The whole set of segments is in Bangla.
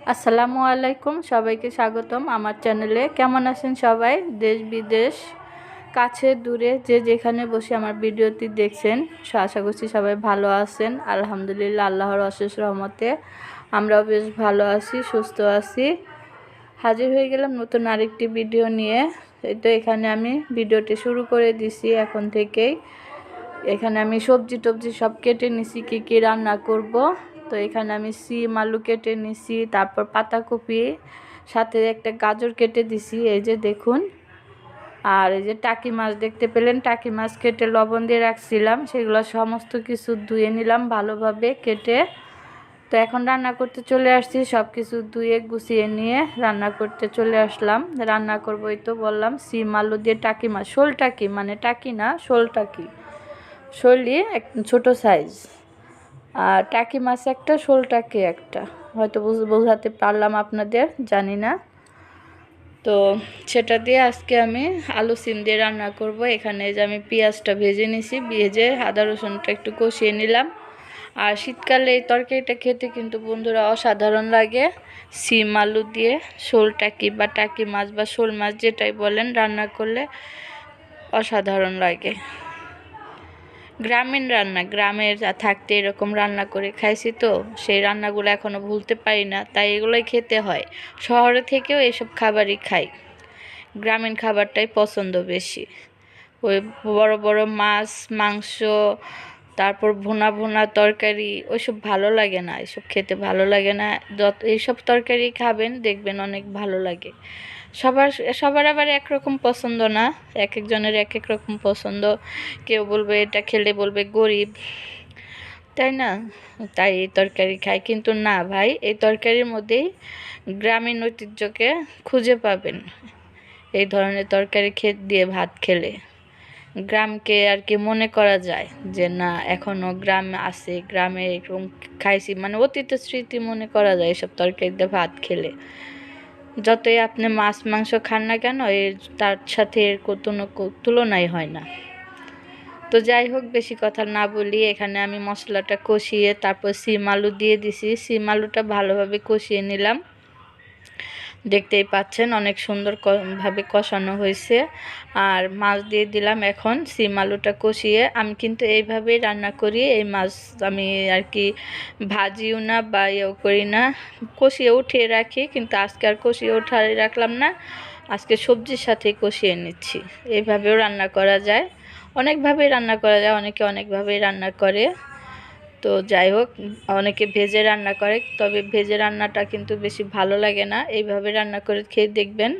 আসসালামু আলাইকুম, সবাইকে স্বাগতম আমার চ্যানেলে। কেমন আছেন সবাই? দেশ বিদেশ, কাছে, দূরে, যে যেখানে বসে আমার ভিডিওটি দেখছেন আশা করছি সবাই ভালো আছেন। আলহামদুলিল্লাহ, আল্লাহর অশেষ রহমতে আমরাও বেশ ভালো আছি, সুস্থ আছি। হাজির হয়ে গেলাম নতুন আরেকটি ভিডিও নিয়ে। তো এখানে আমি ভিডিওটি শুরু করে দিছি এখন থেকেই। এখানে আমি সবজি টবজি সব কেটে নিছি, কী কী রান্না করব। তো এখানে আমি সিম, আলু কেটে নিছি, তারপর পাতাকপি, সাথে একটা গাজর কেটে দিছি, এই যে দেখুন। আর এই যে টাকি মাছ দেখতে পেলেন, টাকি মাছ কেটে লবণ দিয়ে রাখছিলাম, সেগুলো সমস্ত কিছু ধুয়ে নিলাম ভালোভাবে কেটে। তো এখন রান্না করতে চলে আসছি সব কিছু ধুয়ে গুছিয়ে নিয়ে রান্না করতে চলে আসলাম। রান্না করব এই তো বললাম, সিম, আলু দিয়ে টাকি মাছ, শোল টাকি মানে টাকি না, শোল টাকি। শোলই এক ছোটো সাইজ টাকি মাছ একটা, শোল টাকি একটা। হয়তো বুঝ- বোঝাতে পারলাম আপনাদের, জানি না। তো সেটা দিয়ে আজকে আমি আলু সিম দিয়ে রান্না করব। এখানে যে আমি পেঁয়াজটা ভেজে নিছি, ভেজে আদা রসুনটা একটু কষিয়ে নিলাম। আর শীতকালে এই তরকারিটা খেতে কিন্তু বন্ধুরা অসাধারণ লাগে। সিম, আলু দিয়ে শোল টাকি বা টাকি মাছ বা শোল মাছ যেটাই বলেন, রান্না করলে অসাধারণ লাগে। গ্রামীণ রান্না, গ্রামের থাকতে এরকম রান্না করে খাইছি তো, সেই রান্নাগুলো এখনও ভুলতে পারি না, তাই এগুলোই খেতে হয়। শহরে থেকেও এসব খাবারই খাই। গ্রামীণ খাবারটাই পছন্দ বেশি। ওই বড় বড় মাছ, মাংস তারপর ভুনা ভুনা তরকারি, ওইসব ভালো লাগে না, এসব খেতে ভালো লাগে না। যত, এইসব তরকারি খাবেন, দেখবেন অনেক ভালো লাগে। সবার সবার আবার একরকম পছন্দ না? এক একজনের এক এক রকম পছন্দ। কেউ বলবে, এটা খেলে বলবে গরিব। তাই না? তাই এই তরকারি খায় কিন্তু না ভাই, এই তরকারির মধ্যেই গ্রামীণ ঐতিহ্যকে খুঁজে পাবেন। এই ধরনের তরকারি খেত দিয়ে ভাত খেলে। গ্রামকে আর কি মনে করা যায় যে না, এখনও গ্রাম আছে, গ্রামে এরকম খাইছি। মানে অতীত স্মৃতি মনে করা যায় এসব তরকারি দিয়ে ভাত খেলে। যতই আপনি মাছ, মাংস খান না কেন, এর তার সাথে এর কোনো তুলনাই হয় না। তো যাই হোক, বেশি কথা না বলি এখানে আমি মশলাটা কষিয়ে তারপর সিম আলু দিয়ে দিছি। সিম আলুটা ভালোভাবে কষিয়ে নিলাম। দেখতেই পাচ্ছেন অনেক সুন্দর ক- ভাবে কষানো হয়েছে। আর মাছ দিয়ে দিলাম এখন, সিম আলুটা কষিয়ে। আমি কিন্তু এইভাবেই রান্না করি, এই মাছ আমি আর কি ভাজিও না বা ইয়েও করি না। কষিয়ে উঠিয়ে রাখি, কিন্তু আজকে আর কষিয়ে উঠাই রাখলাম না। আজকে সবজির সাথে কষিয়ে নিচ্ছি। এইভাবেও রান্না করা যায়। অনেকভাবেই রান্না করা যায়, অনেকে অনেকভাবেই রান্না করে। তো যাই হোক, অনেকে ভেজে রান্না করে, তবে ভেজে রান্নাটা কিন্তু বেশি ভালো লাগে না। এইভাবে রান্না করে খেয়ে দেখবেন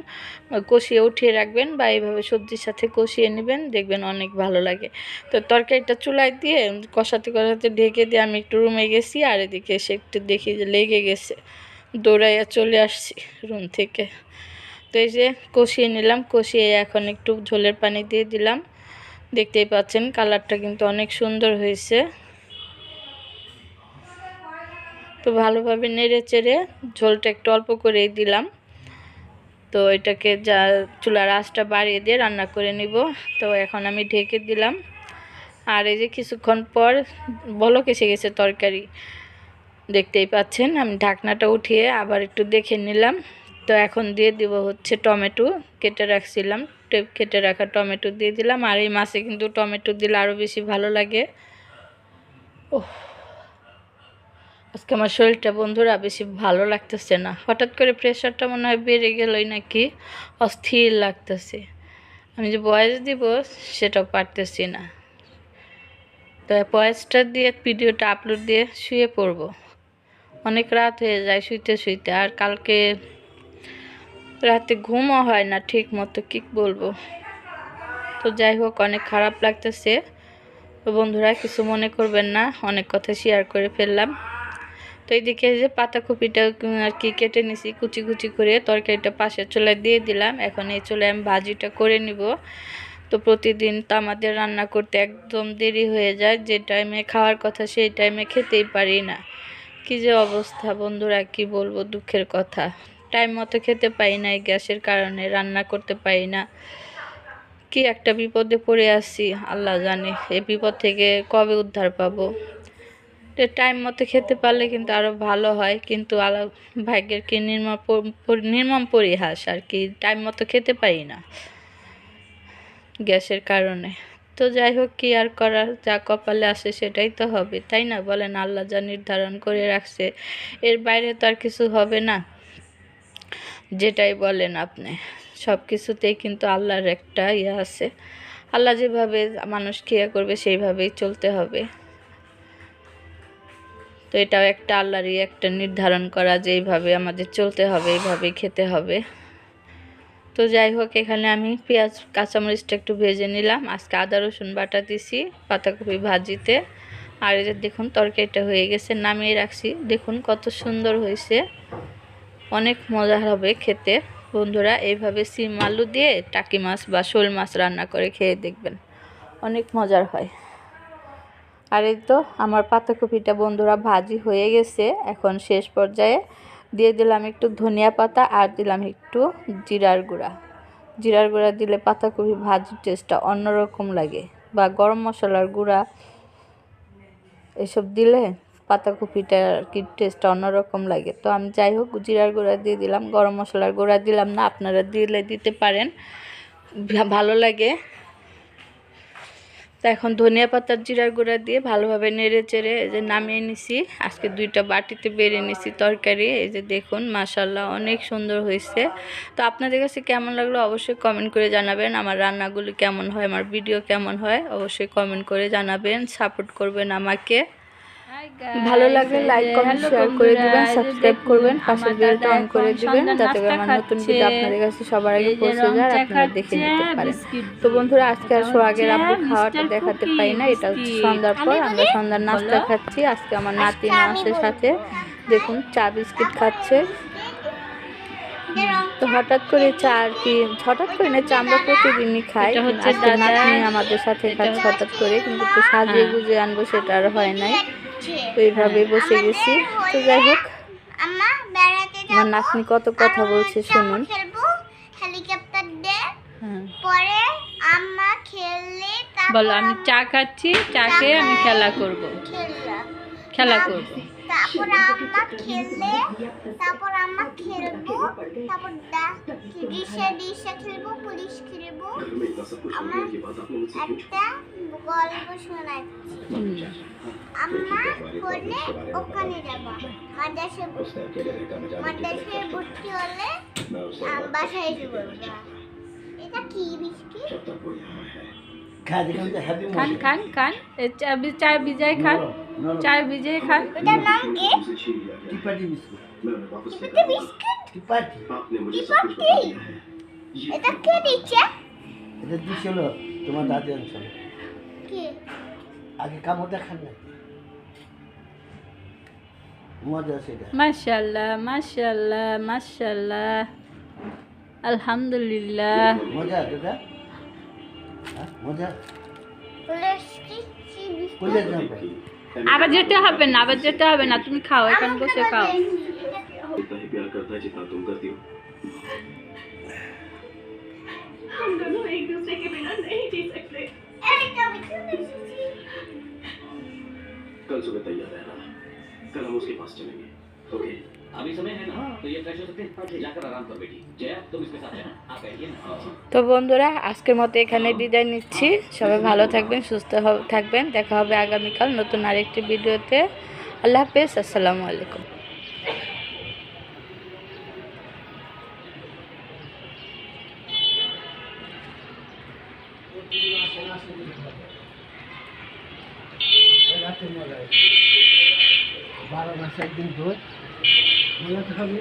কষিয়ে উঠিয়ে রাখবেন বা এইভাবে সবজির সাথে কষিয়ে নেবেন, দেখবেন অনেক ভালো লাগে। তো তরকারিটা চুলায় দিয়ে কষাতে কষাতে ঢেকে দিয়ে আমি একটু রুমে গেছি আর এদিকে এসে একটু দেখি যে লেগে গেছে। দৌড়াইয়া চলে আসছি রুম থেকে। তো এই যে কষিয়ে নিলাম, কষিয়ে এখন একটু ঝোলের পানি দিয়ে দিলাম। দেখতেই পাচ্ছেন কালারটা কিন্তু অনেক সুন্দর হয়েছে। তো ভালোভাবে নেড়ে চেড়ে ঝোলটা একটু অল্প করেই দিলাম। তো এটাকে যা চুলার আঁচটা বাড়িয়ে দিয়ে রান্না করে নিব। তো এখন আমি ঢেকে দিলাম। আর এই যে কিছুক্ষণ পর বলক এসে গেছে তরকারি। দেখতেই পাচ্ছেন, আমি ঢাকনাটা উঠিয়ে আবার একটু দেখে নিলাম। তো এখন দিয়ে দিব হচ্ছে টমেটো। কেটে রাখছিলাম কেটে রাখা টমেটো দিয়ে দিলাম। আর এই মাছে কিন্তু টমেটো দিলে আরও বেশি ভালো লাগে। ওহ। আজকে আমার শরীরটা বন্ধুরা বেশি ভালো লাগতেছে না। হঠাৎ করে প্রেশারটা মনে হয় বেড়ে গেলই নাকি? অস্থির লাগতেছে। আমি যে বয়স দিব, সেটাও পারতেছি না। তো বয়সটা দিয়ে ভিডিওটা আপলোড দিয়ে শুয়ে পড়ব। অনেক রাত হয়ে যায় শুইতে শুইতে, আর কালকে রাতে ঘুমও হয় না ঠিক মতো কী বলব? তো যাই হোক, অনেক খারাপ লাগতেছে। তো বন্ধুরা, কিছু মনে করবেন না, অনেক কথা শেয়ার করে ফেললাম। তো এইদিকে যে পাতাকপিটা আর কি কেটে নিছি, কুচি কুচি করে তরকারিটা পাশের চুলায় দিয়ে দিলাম। এখন এই চুলায় আমি ভাজিটা করে নিব। তো প্রতিদিন তো আমাদের রান্না করতে একদম দেরি হয়ে যায়, যে টাইমে খাওয়ার কথা সেই টাইমে খেতেই পারি না। কি যে অবস্থা বন্ধুরা, কি বলব দুঃখের কথা। টাইম মতো খেতে পাই না, এই গ্যাসের কারণে রান্না করতে পারি না। কি একটা বিপদে পড়ে আসি আল্লাহ জানে। এই বিপদ থেকে কবে উদ্ধার পাবো? টাইম মতো খেতে পারলে কিন্তু আরও ভালো হয়। কিন্তু আলা ভাগ্যের কি নির্মম নির্মম পরিহাস আর কি টাইম মতো খেতে পারি না গ্যাসের কারণে। তো যাই হোক, কি আর করার, যা কপালে আসে সেটাই তো হবে, তাই না? বলেন আল্লাহ যা নির্ধারণ করে রাখছে, এর বাইরে তো আর কিছু হবে না। যেটাই বলেন আপনি সব কিছুতেই কিন্তু আল্লাহর একটা ইয়ে আছে। আল্লাহ যেভাবে মানুষ ক্রিয়া করবে, সেইভাবেই চলতে হবে। তো এটাও একটা আল্লাহরই একটা নির্ধারণ করা যে এইভাবে আমাদের চলতে হবে, এইভাবেই খেতে হবে। তো যাই হোক, এখানে আমি পেঁয়াজ, কাঁচামরিচটা একটু ভেজে নিলাম। আজকে আদা, রসুন বাটা দিছি পাতাকপি ভাজিতে। আর এদের দেখুন, তরকারিটা হয়ে গেছে, নামিয়ে রাখছি। দেখুন কত সুন্দর হয়েছে। অনেক মজা হবে খেতে। বন্ধুরা, এইভাবে সিম আলু দিয়ে টাকি মাছ বা শোল মাছ রান্না করে খেয়ে দেখবেন। অনেক মজার হয়। আর এই তো আমার পাতাকপিটা বন্ধুরা ভাজি হয়ে গেছে। এখন শেষ পর্যায়ে দিয়ে দিলাম একটু ধনিয়া পাতা আর দিলাম একটু জিরার গুঁড়া। জিরার গুঁড়া দিলে পাতাকপি ভাজির টেস্টটা অন্যরকম লাগে বা গরম মশলার গুঁড়া এসব দিলে পাতাকপিটার কি টেস্টটা অন্যরকম লাগে। তো আমি যাই হোক, জিরার গুঁড়া দিয়ে দিলাম, গরম মশলার গুঁড়া দিলাম না, আপনারা দিলে দিতে পারেন। ভালো লাগে। তো এখন ধনিয়া পাতার জিরার গুঁড়া দিয়ে ভালোভাবে নেড়ে চেড়ে এই যে নামিয়ে নিছি। আজকে দুইটা বাটিতে বেড়ে নিছি তরকারি। এই যে দেখুন মাশাল্লাহ অনেক সুন্দর হয়েছে। তো আপনাদের কাছে কেমন লাগল অবশ্যই কমেন্ট করে জানাবেন। আমার রান্নাগুলি কেমন হয়, আমার ভিডিও কেমন হয়, অবশ্যই কমেন্ট করে জানাবেন। সাপোর্ট করবেন আমাকে। ভালো লাগলে লাইক কমেন্ট শেয়ার করে দিবেন সাবস্ক্রাইব করবেন পাশের বেলটা অন করে দিবেন যাতে করে আমার নতুন ভিডিও আপনাদের কাছে সবার আগে পৌঁছে যায় আর আপনারা দেখে নিতে পারেন। তো বন্ধুরা আজকে আর সোহাগের আব্বু খাওয়াটা দেখাতে পাই না এটা হচ্ছে সন্ধ্যার পর আমরা সন্ধ্যার নাস্তা খাচ্ছি আজকে আমার নাতি মাসের সাথে। দেখুন চা বিস্কিট খাচ্ছে। তো হঠাৎ করে চা আর কি হঠাৎ করে না চা আমরা প্রতিদিনই খাই হচ্ছে আজকে নাতনি আমাদের সাথে খাচ্ছে হঠাৎ করে কিন্তু একটু সাজিয়ে হ্যাঁ। গুজে আনব সেটা আর হয় নাই। তো এইভাবেই বসে গেছি। তো যাই হোক আমার নাতনি কত কথা বলছে শুনুন। হেলিকপ্টার পরে আম্মা খেললে বলো আমি চা খাচ্ছি চা খেয়ে আমি খেলা করব। খেলা করব। তারপর আম্মা খেললে তারপর আম্মা খেলব তারপর ডিশে ডিশে খেলব পুলিশ খেলব। আমার একটা গল্প শোনাচ্ছি। আম্মা করলে ওখানে যাবা। মাদ্রাসে মাদ্রাসে ভর্তি হলে বাসায় যাব এটা কি বিস্কিট খান খান খান চা বি- চা ভিজাই খান। চা ভিজাই খান। ওটার নাম কি? টিপাটি বিস্কুট। এটা বিস্কিট? টিপাটি টিপাটি এটা কে দিচ্ছে? এটা দিছিল তোমার দাদি অঞ্চল। কি আগে কামড় দেখান না মজা সেটা মাশাল্লাহ মাশাল্লাহ মাশাল্লাহ আলহামদুলিল্লাহ মজা দাদা হ্যাঁ, মজা বলে কি কি বিস্কিট কইলে যাবে আবার যেতে হবে না আবার যেতে হবে না তুমি খাও এখন বসে খাও उतना ही प्यार करता है जितना तुम करती हो এইটা বিস্কিট कल सुबह तैयार रहना कल हम उसके पास चलेंगे ओके अभी समय है ना तो ये फ्रेश हो सकते हैं जाकर आराम कर बेटी जया तुम इसके साथ रहना आप बैठिए ना তো বন্ধুরা আজকের মতো এখানে বিদায় নিচ্ছি সবাই ভালো থাকবেন সুস্থ হ- থাকবেন দেখা হবে আগামীকাল নতুন আরেকটি ভিডিওতে আল্লাহ হাফেজ আসসালামু আলাইকুম বারো মাসে একদিন ধোয় মনে হবে